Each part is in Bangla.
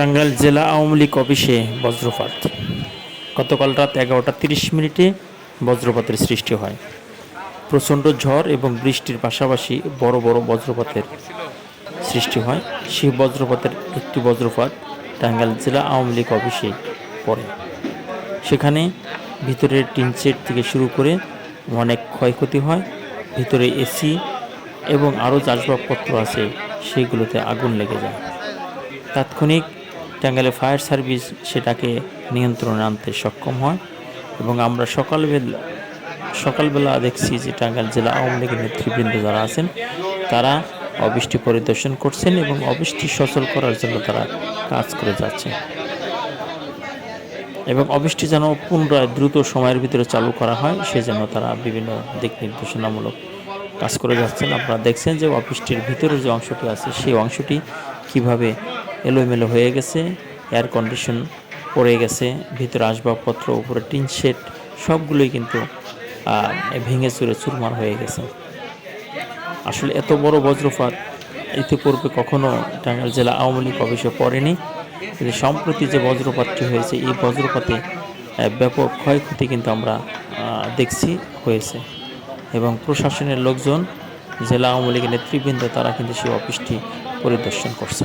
টাঙ্গাইল জেলা আওয়ামী লীগ অফিসে বজ্রপাত। গতকাল রাত এগারোটা তিরিশ মিনিটে বজ্রপাতের সৃষ্টি হয়। প্রচণ্ড ঝড় এবং বৃষ্টির পাশাপাশি বড় বড় বজ্রপাতের সৃষ্টি হয়। সেই বজ্রপাতের একটি বজ্রপাত টাঙ্গাইল জেলা আওয়ামী লীগ অফিসে পড়ে। সেখানে ভিতরের টিন সেট থেকে শুরু করে অনেক ক্ষয়ক্ষতি হয়, ভিতরে এসি এবং আরও আসবাবপত্র আছে, সেগুলোতে আগুন লেগে যায়। তাৎক্ষণিক টাঙ্গাইলে ফায়ার সার্ভিস সেটাকে নিয়ন্ত্রণে আনতে সক্ষম হয় এবং আমরা সকালবেলা সকালবেলা দেখছি যে টাঙ্গাইল জেলা আওয়ামী লীগের নেতৃবৃন্দ যারা আছেন, তারা অবৃষ্টি পরিদর্শন করছেন এবং অবৃষ্টি সচল করার জন্য তারা কাজ করে যাচ্ছেন। এবং অবৃষ্টি যেন পুনরায় দ্রুত সময়ের ভিতরে চালু করা হয়, সেজন্য তারা বিভিন্ন দিক নির্দেশনামূলক কাজ করে যাচ্ছেন। আপনারা দেখছেন যে অফিসটির ভিতরে যে অংশটি আছে, সেই অংশটি কীভাবে এলোমেলো হয়ে গেছে এয়ার কন্ডিশন পড়ে গেছে, ভিতরে আসবাবপত্র, উপরে টিন শেড, সবগুলোই কিন্তু ভেঙে চুরে চুরমার হয়ে গেছে। আসলে এত বড় বজ্রপাত ইতিপূর্বে কখনো টাঙ্গাইল জেলা আওয়ামী লীগ অফিসে পড়েনি। কিন্তু সম্প্রতি যে বজ্রপাতটি হয়েছে, এই বজ্রপাতে ব্যাপক ক্ষয়ক্ষতি কিন্তু আমরা দেখছি, হয়েছে। এবং প্রশাসনের লোকজন, জেলা আওয়ামী লীগের নেতৃবৃন্দ, তারা কিন্তু সেই অফিসটি পরিদর্শন করছে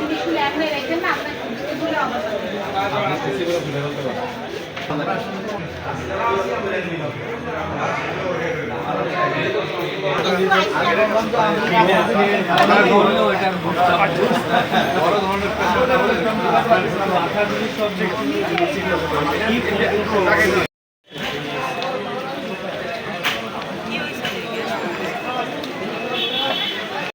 যদি শুনে